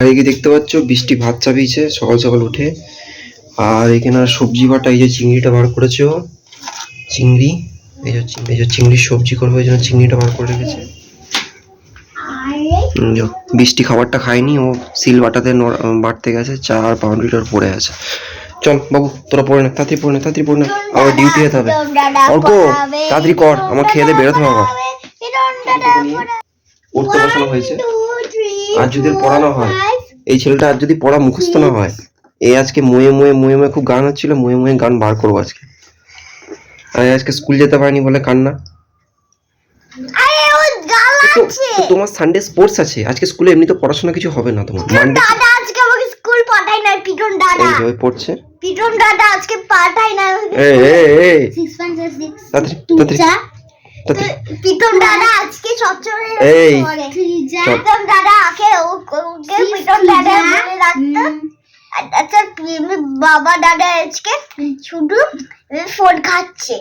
এই যে দেখতে পাচ্ছ বৃষ্টি ভাত চাপিয়েছে সকাল সকাল উঠে। আর এখানে সবজি বাটা এই যে চিংড়িটা বার করেছে ও। চিংড়ি এই যে এই যে চিংড়ির সবজি করবে ওই জন্য চিংড়িটা বার করে রেখেছে। বৃষ্টি খাবারটা খায়নি ও সিল বাটাতে উম, গেছে চা আর পাউরুটিটার পড়ে আছে। চল বাবু তোরা পড়ে না তাড়াতাড়ি পড়ে না তাড়াতাড়ি পড়ে না আমার ডিউটি যেতে হবে। অর্ক তাড়াতাড়ি কর আমার খেয়ে বেরোতে হবে। আবার পড়তে বসানো হয়েছে। আর যদি পড়ানো হয় এই ছেলেটা আর যদি পড়া মুখস্থ না হয় এই আজকে ময়ে ময়ে ময়ে ময়ে খুব গান হচ্ছিল ময়ে ময়ে গান বার করব আজকে। আর আজকে স্কুল যেতে পারিনি বলে কান্না। তোমার সানডে স্পোর্টস আছে আজকে স্কুলে এমনি তো পড়াশোনা কিছু হবে না তোমার মানডে দাদা আজকে আমাকে স্কুল পাঠাই না পিটন দাদা। এই যে পড়ছে। পিটন দাদা আজকে পাঠাই না এই এই এই। সিক্স পয়েন্ট সিক্স তাড়াতাড়ি তাড়াতাড়ি। তাড়াতাড়ি পিটন দাদা আজকে সবচেয়ে এই, চল। দাদা আগে ওকে পিটন দাদা বলে রাখতো। আচ্ছা বাবা দাদা আজকে শুধু ফোন খাচ্ছে।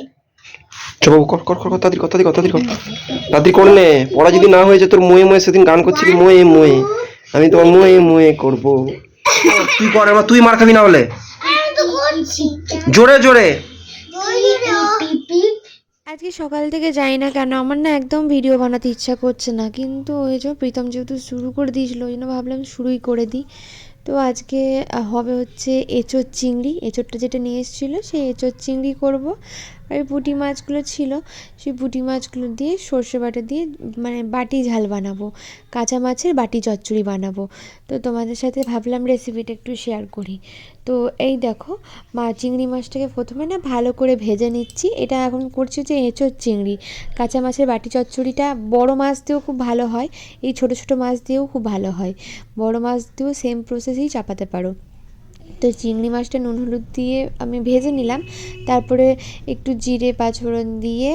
চল কর কর কর কর, তাড়াতাড়ি কর তাড়াতাড়ি কর তাড়াতাড়ি কর। তাড়াতাড়ি করে নে। পড়া যদি না হয়েছে তোর ময়ে ময়ে সেদিন গান করছিলি ময়ে ময়ে। আমি তোমার ময়ে ময়ে করব। তুই কর তুই মার খাবি না হলে? আমি তো করছি। জোরে জোরে। আজকে সকাল থেকে যাই না কেন, আমার না একদম ভিডিও বানাতে ইচ্ছা করছে না। কিন্তু ওই যে প্রীতম যেহেতু শুরু করে দিয়েছিল, ওই জন্য ভাবলাম শুরুই করে দিই। তো আজকে হবে হচ্ছে এঁচোর চিংড়ি। এঁচোরটা যেটা নিয়ে এসেছিল, সেই এঁচোর চিংড়ি করব। এই পুঁটি মাছগুলো ছিল, সেই পুঁটি মাছগুলো দিয়ে সর্ষে বাটা দিয়ে মানে বাটি ঝাল বানাবো, কাঁচা মাছের বাটি চচ্চড়ি বানাবো। তো তোমাদের সাথে ভাবলাম রেসিপিটা একটু শেয়ার করি। তো এই দেখো, মা চিংড়ি মাছটাকে প্রথমে না ভালো করে ভেজে নিচ্ছি। এটা এখন করছি যে এঁচোর চিংড়ি। কাঁচা মাছের বাটি চচ্চড়িটা বড় মাছ দিয়েও খুব ভালো হয়, এই ছোট ছোট মাছ দিয়েও খুব ভালো হয়। বড় মাছ দিয়েও সেম প্রসেসেই চাপাতে পারো। তো চিংড়ি মাছটা নুন হলুদ দিয়ে আমি ভেজে নিলাম। তারপরে একটু জিরে, পাঁচফোড়ন দিয়ে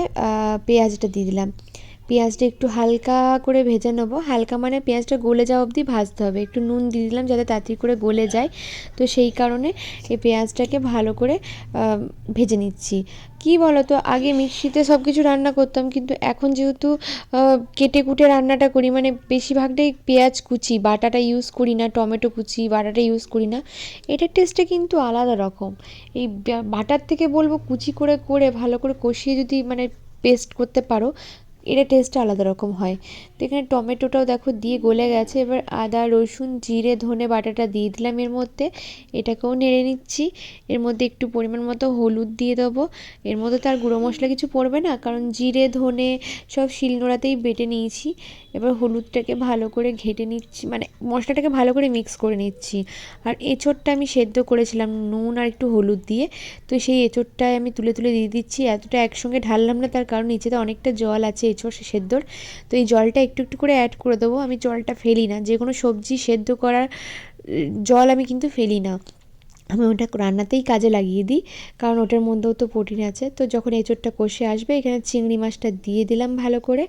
পেঁয়াজটা দিয়ে দিলাম। পেঁয়াজটা একটু হালকা করে ভেজে নেব। হালকা মানে পেঁয়াজটা গলে যাওয়া অবধি ভাজতে হবে। একটু নুন দিয়ে দিলাম যাতে তাড়াতাড়ি করে গলে যায়। তো সেই কারণে এই পেঁয়াজটাকে ভালো করে ভেজে নিচ্ছি। কি বলো তো আগে মিক্সিতে সব কিছু রান্না করতাম, কিন্তু এখন যেহেতু কেটে কুটে রান্নাটা করি মানে বেশিরভাগটাই পেঁয়াজ কুচি, বাটাটা ইউজ করি না, টমেটো কুচি, বাটাটা ইউজ করি না। এটার টেস্টটা কিন্তু আলাদা রকম। এই বাটার থেকে বলব কুচি করে করে ভালো করে কষিয়ে যদি মানে পেস্ট করতে পারো এটা টেস্টটা আলাদা রকম হয়। তো এখানে টমেটোটাও দেখো দিয়ে গলে গেছে। এবার আদা, রসুন, জিরে, ধনে বাটাটা দিয়ে দিলাম এর মধ্যে। এটাকেও নেড়ে নিচ্ছি। এর মধ্যে একটু পরিমাণ মতো হলুদ দিয়ে দেবো। এর মধ্যে তো আর গুঁড়ো মশলা কিছু পড়বে না, কারণ জিরে, ধনে সব শিলনোড়াতেই বেটে নিয়েছি। এবার হলুদটাকে ভালো করে ঘেটে নিচ্ছি মানে মশলাটাকে ভালো করে মিক্স করে নিচ্ছি। আর এঁচোড়টা আমি সেদ্ধ করেছিলাম নুন আর একটু হলুদ দিয়ে। তো সেই এঁচোড়টায় আমি তুলে তুলে দিয়ে দিচ্ছি। এতটা একসঙ্গে ঢাললাম না, তার কারণ নিচেতে অনেকটা জল আছে এঁচোড় সে সেদ্ধর, তো এই জলটা একটু একটু করে অ্যাড করে দেবো। আমি জলটা ফেলি না, যে কোনো সবজি সেদ্ধ করার জল আমি কিন্তু ফেলি না। আমি ওটা রান্নাতেই কাজে লাগিয়ে দিই, কারণ ওটার মধ্যেও তো প্রোটিন আছে। তো যখন এঁচোড়টা কষে আসবে, এখানে চিংড়ি মাছটা দিয়ে দিলাম ভালো করে।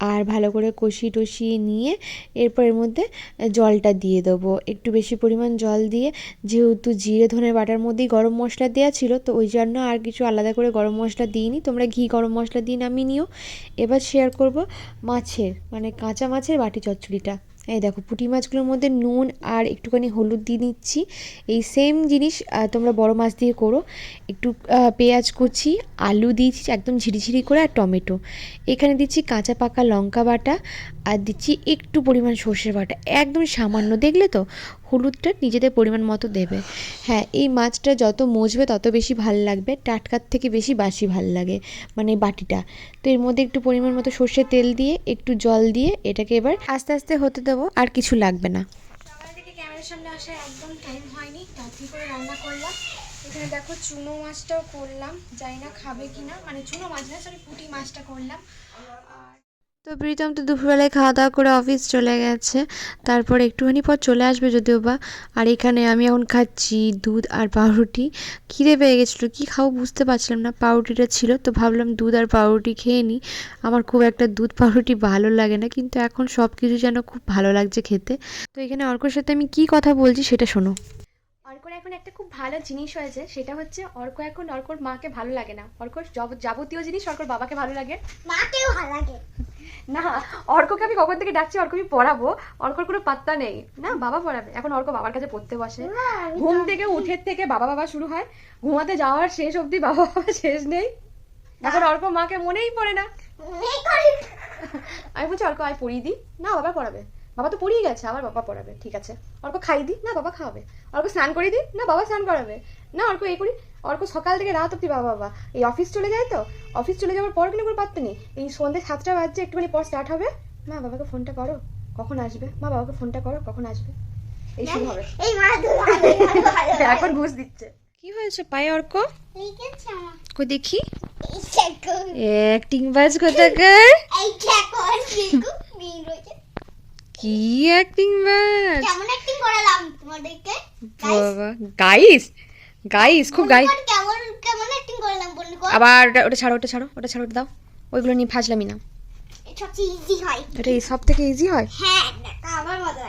আর ভালো করে কষি টষিয়ে নিয়ে এরপর এর মধ্যে জলটা দিয়ে দেবো। একটু বেশি পরিমাণ জল দিয়ে, যেহেতু জিরে, ধনে বাটার মধ্যেই গরম মশলা দেওয়া ছিল, তো ওই জন্য আর কিছু আলাদা করে গরম মশলা দিইনি। তোমরা ঘি গরম মশলা দিয়ে নামিয়ে নিও। এবার শেয়ার করব মাছের মানে কাঁচা মাছের বাটি চচ্চড়িটা। এই দেখো, পুঁটি মাছগুলোর মধ্যে নুন আর একটুখানি হলুদ দিয়ে নিচ্ছি এই সেম জিনিস তোমরা বড় মাছ দিয়ে করো। একটু পেঁয়াজ কুচি, আলু দিয়েছি একদম ঝিরিঝিরি করে আর টমেটো। এখানে দিচ্ছি কাঁচা পাকা লঙ্কা বাটা আর দিচ্ছি একটু পরিমাণ সর্ষের বাটা। একদম সামান্য, দেখলে তো? হলুদটা নিজেদের পরিমাণ মতো দেবে। হ্যাঁ এই মাছটা যত মজবে তত বেশি ভালো লাগবে। টাটকার থেকে বেশি বাসি ভালো লাগে মানে বাটিটা। তো এর মধ্যে একটু পরিমাণ মতো সর্ষের তেল দিয়ে, একটু জল দিয়ে এটাকে এবার আস্তে আস্তে হতে দেবো, আর কিছু লাগবে না। ক্যামেরার সামনে আসার একদম হয়নি করে রান্না করলাম। এখানে দেখো চুনো মাছটাও করলাম, জানি না খাবে কি না মানে চুনো মাছ না সরি পুঁটি মাছটা করলাম। তো প্রীতম তো দুপুরবেলায় খাওয়া দাওয়া করে অফিস চলে গেছে। তারপর একটুখানি পর চলে আসবে যদিও বা। আর এখানে আমি এখন খাচ্ছি দুধ আর পাউরুটি। খিদে পেয়ে গেছিল, কী খাব বুঝতে পারছিলাম না। পাউরুটিটা ছিল তো ভাবলাম দুধ আর পাউরুটি খেয়ে নিই আমার খুব একটা দুধ পাউরুটি ভালো লাগে না, কিন্তু এখন সব কিছু যেন খুব ভালো লাগছে খেতে। তো এখানে অর্কর সাথে আমি কী কথা বলছি সেটা শোনো। অর্কর এখন একটা খুব ভালো জিনিস হয়েছে সেটা হচ্ছে অর্ক এখন অর্কর মাকে ভালো লাগে না। অর্কর যাবতীয় জিনিস অর্কর বাবাকে ভালো লাগে। মাকেও ভালো লাগে। না অর্ককে আমি কখন থেকে ডাকছি অর্ক আমি পড়াবো অর্কর কোনো পাত্তা নেই। না বাবা পড়াবে। এখন অর্ক বাবার কাছে পড়তে বসে। ঘুম থেকে উঠের থেকে বাবা বাবা শুরু হয়। ঘুমাতে যাওয়ার শেষ অবধি বাবা বাবা শেষ নেই। এখন অর্ক মাকে মনেই পড়ে না। আমি বলছি অর্ক আয় পড়িয়ে দিই। না বাবা পড়াবে। বাবা তো পড়িয়ে গেছে আবার বাবা পড়াবে ঠিক আছে। অর্ক খাই দিই না বাবা খাওয়াবে। অর্ক স্নান করিয়ে দিই না বাবা স্নান করাবে। না অর্ক এই করি অর্ক সকাল থেকে রাত অব্দি বাবা বাবা। এই অফিস চলে যায় তো? অফিস চলে যাওয়ার পর কিন্তু কোনো পাত্তা নেই। এই সন্ধ্যে সাতটা বাজছে একটুখানি পর স্টার্ট হবে। মা বাবাকে ফোনটা করো। কখন আসবে? মা বাবাকে ফোনটা করো কখন আসবে? এই শুরু হবে। এখন ঘুষ দিচ্ছে। কি হয়েছে পায়ে অর্ক? লিখেছে আমার কই দেখি। এই দেখো অ্যাক্টিং বাজ কোথাকার এই দেখো দেখো মিল রয়েছে কি অ্যাক্টিং বাজ কেমন অ্যাক্টিং করালাম তোমাদেরকে? বাবা গাইস গাইস খুব গাই বন্ধুগণ, কেমন কেমন অ্যাক্টিং করালাম বন্ধুগণ আবার ওটা ওটা ছাড়ো ওটা ছাড়ো ওটা ছাড়ো ওটা দাও। ওইগুলো নিয়ে ফাজলামি না। এটা ইজি হয়। এটা সব থেকে ইজি হয়? হ্যাঁ আমার মজা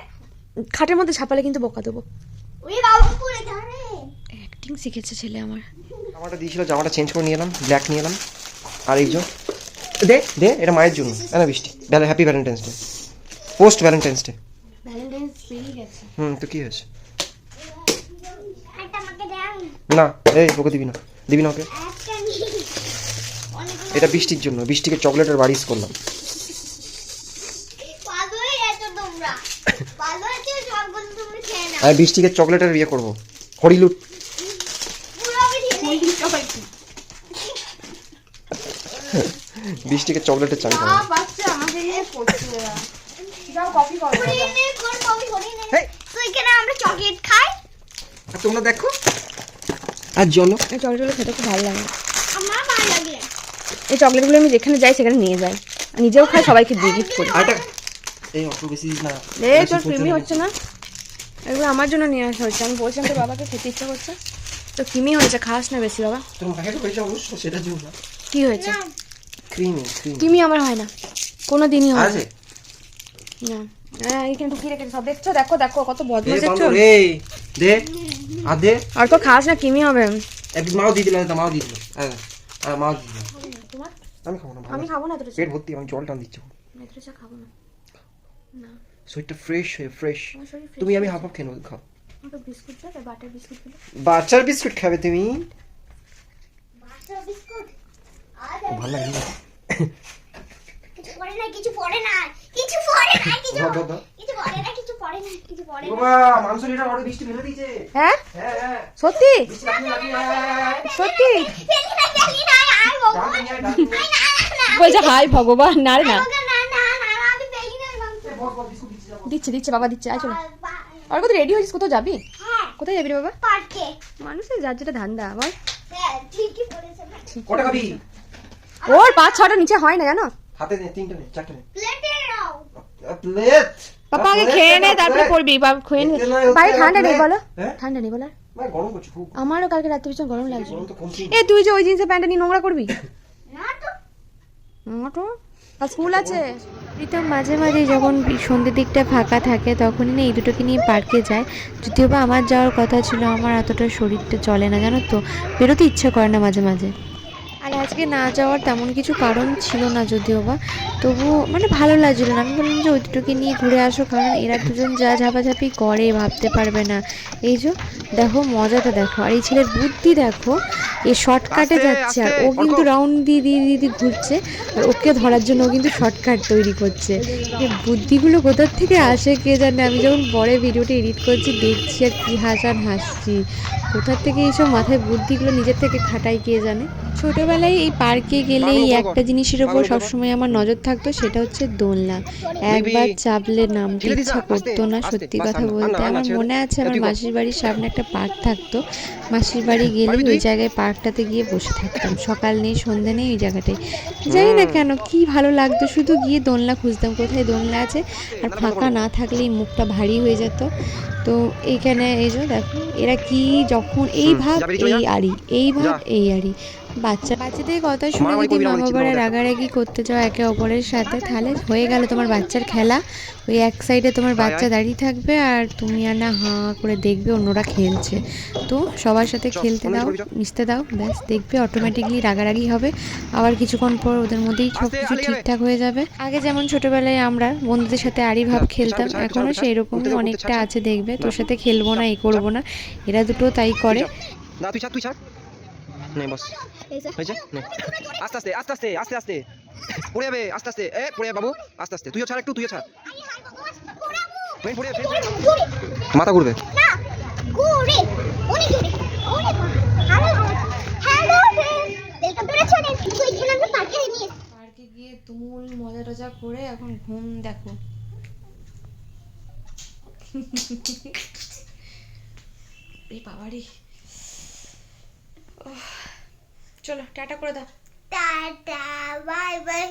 খাটের মধ্যে ছাপালে কিন্তু বোকা দেবো। ওই বাবু পুরে ধরে। অ্যাক্টিং শিখেছে ছেলে আমার। জামাটা দিয়েছিল জামাটা চেঞ্জ করে নিয়ে এলাম ব্ল্যাক নিয়ে এলাম। আর এই যে দে দে এটা মায়ের জন্য। না বৃষ্টি। Happy Valentine's day post Valentine's day Valentine's পেরিয়ে গেছে। হুম তো কি হয়েছে? দেন না এই ওকে দিবি না। দিবি না ওকে? অনেকগুলো এটা বৃষ্টির জন্য বৃষ্টিকে চকলেটের বারিশ করলাম। নাও। আমি বৃষ্টিকে চকলেটের ইয়ে করব। হরিলুট বৃষ্টিকে চকলেটের চান খাব বাচ্চা আমাকে নিয়ে পড়ছে যাও করো তো এখানে আমরা চকলেট খাই। আর তোমরা দেখো। আর জলো এই চকলেটগুলো খেতে খুব ভালো লাগে। আমার ভালো লাগে। এই চকলেটগুলো আমি যেখানে যাই সেখানে নিয়ে যাই। আর নিজেও খাই সবাইকে দিয়ে গিফট করি। এই অত বেশি না। এই তোর কৃমি হচ্ছে না? এগুলো আমার জন্য নিয়ে আসা হচ্ছে। আমি বলছিলাম তোর বাবাকে খেতে ইচ্ছা করছে। তো কৃমি হয়েছে খাস না বেশি বাবা। কি হয়েছে? Creamy creamy. আমার হয় না। কোনো দিনই হয় হ্যাঁ এইখানে ঢুকিয়ে রেখেছে সব দেখছ? দেখো দেখো কত বদমাশ দেখছ? বান্ধব দে আর দে। আর তো খাস না কৃমি হবে। একদিন মাও দিয়ে দিল মাও দিয়ে দিল। হ্যাঁ হ্যাঁ মাও দিয়ে দিল। আমি খাব না আমি খাব না তোর পেট ভর্তি আমি জল টান দিচ্ছি। তোর চা খাব না। না। শরীরটা ফ্রেশ হয়ে ফ্রেশ তুমি আমি হাফ হাফ খেয়ে নেব খাও। আমাকে বিস্কুট দাও বাটার বিস্কুট বাচ্চার বিস্কুট খাবে তুমি? ভালো লাগে? কিছু পড়ে না কিছু পড়ে না কিছু কিছু পড়ে না কিছু পড়ে না কিছু পড়ে না। বাবা মাংস অর্ডার বৃষ্টি ফেলে দিয়েছে। হ্যাঁ? হ্যাঁ হ্যাঁ। সত্যি? হ্যাঁ, হ্যাঁ। সত্যি? ফেলি না ফেলি না আর বাবা ডাল নিয়ে আয়, ডাল নিয়ে আয়। না না না বলছে হাই ভগবান না রে না। দিচ্ছি। দিচ্ছে বাবা দিচ্ছে আয় চলো। আর কোথাও রেডি হয়েছিস? কোথাও যাবি? হ্যাঁ। কোথায় যাবি রে বাবা? পার্কে। মানুষের যার যেটা ধান্দা বল। হ্যাঁ ঠিকই বলেছে ওর পাঁচ ছটা নিচে হয় না জানো? হাতে নে তিনটে নে চারটে নে। প্লেটে নাও। প্লেট পাপা আগে খেয়ে নে তারপরে পড়বি বা খেয়ে নে। বাইরে ঠান্ডা নেই বলো। হ্যাঁ? ঠান্ডা নেই বলো। ভাই, গরম করছে খুব। আমারও কালকে রাত্রে ভীষণ গরম লাগছে। তো না। এ তুই যে ওই জিন্সের প্যান্টটা নিয়ে নোংরা করবি? না তো। মোটো আর স্কুল আছে? প্রীতম মাঝে মাঝে যখন সন্ধ্যের দিকটা ফাঁকা থাকে তখনই না এই দুটোকে নিয়ে পার্কে যায়। যদিও বা আমার যাওয়ার কথা ছিল আমার এতটা শরীরটা চলে না জানো তো? বেরোতে ইচ্ছা করে না মাঝে মাঝে। আর আজকে না যাওয়ার তেমন কিছু কারণ ছিল না যদিও বা তবুও মানে ভালো লাগছিল না। আমি বললাম যে ওই দুটোকে নিয়ে ঘুরে আসো কারণ এরা দুজন যা ঝাপাঝাপি করে ভাবতে পারবে না। এই যে দেখো মজাটা দেখো। আর এই ছেলের বুদ্ধি দেখো এ শর্টকাটে যাচ্ছে আর ও কিন্তু রাউন্ড দিয়ে দিয়ে দিয়ে দিয়ে ঘুরছে আর ওকে ধরার জন্য ও কিন্তু শর্টকাট তৈরি করছে। এই বুদ্ধিগুলো কোথার থেকে আসে কে জানে? আমি যখন পরে ভিডিওটা এডিট করছি দেখছি আর কি হাসান হাসছি। কোথার থেকে এইসব মাথায় বুদ্ধিগুলো নিজের থেকে খাটাই কে জানে? ছোটবেলায় এই পার্কে গেলে এই একটা জিনিসের ওপর সবসময় আমার নজর থাকতো সেটা হচ্ছে দোলনা। একবার চাপলে নামতে ইচ্ছা করতো না সত্যি কথা বলতে। আমার মনে আছে আমার মাসির বাড়ির সামনে একটা পার্ক থাকতো। মাসির বাড়ি গেলে ওই জায়গায় পার্কটাতে গিয়ে বসে থাকতাম। সকাল নেই সন্ধ্যে নেই ওই জায়গাটায়। জানি না কেন কি ভালো লাগতো শুধু গিয়ে দোলনা খুঁজতাম কোথায় দোলনা আছে। আর ফাঁকা না থাকলেই মুখটা ভারী হয়ে যেত। তো এইখানে এই যে দেখো এরা কি যখন এই চলে এই। আড়ি এই ভাগ যা। এই আড়ি। বাচ্চা বাচ্চাদের কথা শুনে যদি মা বাবারা রাগারাগি করতে যাও একে অপরের সাথে তাহলে হয়ে গেল তোমার বাচ্চার খেলা। ওই এক সাইডে তোমার বাচ্চা দাঁড়িয়ে থাকবে আর তুমি আর না হাঁ করে দেখবে অন্যরা খেলছে। তো সবার সাথে খেলতে দাও। মিশতে দাও ব্যাস দেখবে অটোমেটিকলি রাগারাগি হবে। আবার কিছুক্ষণ পর ওদের মধ্যেই সব কিছু ঠিকঠাক হয়ে যাবে। আগে যেমন ছোটবেলায় আমরা বন্ধুদের সাথে আড়ি ভাব খেলতাম পিছাবে, এখনও সেই উঠতে অনেকটা আছে দেখবে। তোর সাথে খেলব না এ করব না এরা দুটো তাই করে। না তুই ছাড় তুই ছাড়। নে বস। হয়েছে? নে আস্তে আস্তে আস্তে আস্তে আস্তে আস্তে। পড়ে যাবে আস্তে আস্তে। এ পড়ে যাবে বাবু। আস্তে আস্তে। তুইও ছাড় একটু তুইও ছাড়। ফ্রেন্ড পড়ে যাবে। মাথা ঘুরবে। পার্কে গিয়ে তুমুল মজা টজা করে এখন ঘুম দেখো। এই বাবারে। চলো টাটা করে দাও। Tata bye bye.